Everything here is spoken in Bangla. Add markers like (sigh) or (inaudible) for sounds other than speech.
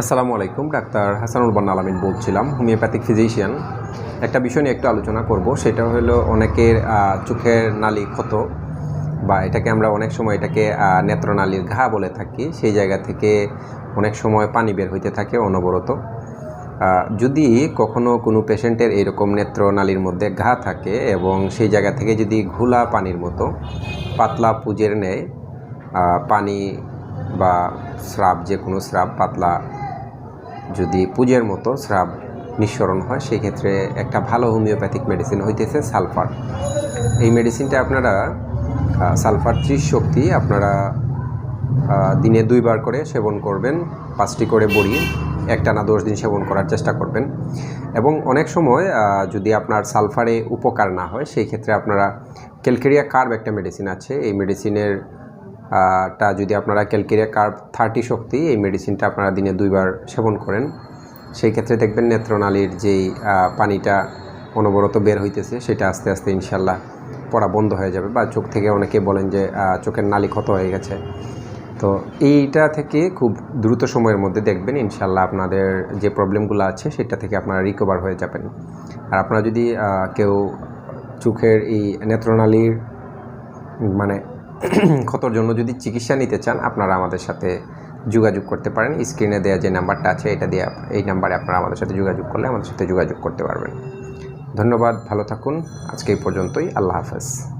আসসালামু আলাইকুম, ডাক্তার হাসানুল বান্না আলামিন বলছিলাম, হোমিওপ্যাথিক ফিজিশিয়ান। একটা বিষয় নিয়ে একটু আলোচনা করব, সেটা হলো অনেকের চোখের নালি ক্ষত, বা এটাকে আমরা অনেক সময় এটাকে নেত্রনালীর ঘা বলে থাকি, সেই জায়গা থেকে অনেক সময় পানি বের হইতে থাকে অনবরত। যদি কখনো কোনো পেশেন্টের এরকম নেত্রনালীর মধ্যে ঘা থাকে এবং সেই জায়গা থেকে যদি ঘোলা পানির মতো, পাতলা পুজের নেয় পানি বা স্রাব যে কোনো স্রাব, পাতলা যদি পুজের মতো স্রাব নিঃসরণ হয় সেই ক্ষেত্রে একটা ভালো হোমিওপ্যাথিক মেডিসিন হইতেছে সালফার। এই মেডিসিনটা আপনারা সালফার ত্রিশ শক্তি আপনারা দিনে দুইবার করে সেবন করবেন, পাঁচটি করে বড়ি, একটানা দশ দিন সেবন করার চেষ্টা করবেন। এবং অনেক সময় যদি আপনার সালফারে উপকার না হয় সেই ক্ষেত্রে আপনারা ক্যালকেরিয়া কার্ব একটা মেডিসিন আছে। এই মেডিসিনের টা যদি আপনারা ক্যালকেরিয়া কার্ব থার্টি শক্তি, এই মেডিসিনটা আপনারা দিনে দুইবার সেবন করেন। সেই ক্ষেত্রে দেখবেন নেত্রনালীর যেই পানিটা অনবরত বের হইতেছে, সেটা আস্তে আস্তে ইনশাল্লাহ পড়া বন্ধ হয়ে যাবে বা চোখ থেকে অনেকে বলেন যে চোখের নালি ক্ষত হয়ে গেছে। তো এইটা থেকে খুব দ্রুত সময়ের মধ্যে দেখবেন ইনশাল্লাহ আপনাদের যে প্রবলেমগুলো আছে, সেটা থেকে আপনারা রিকভার হয়ে যাবেন। আর আপনারা যদি কেউ চোখের এই নেত্রনালীর মানে (clears throat) ক্ষতর জন্য যদি চিকিৎসা নিতে চান, আপনারা আমাদের সাথে যোগাযোগ করতে পারেন। স্ক্রিনে দেওয়া যে নাম্বারটা আছে, এটা দিয়ে এই নাম্বারে আপনারা আমাদের সাথে যোগাযোগ করলে আমাদের সাথে যোগাযোগ করতে পারবেন। ধন্যবাদ, ভালো থাকুন। আজকে এই পর্যন্তই। আল্লাহ হাফেজ।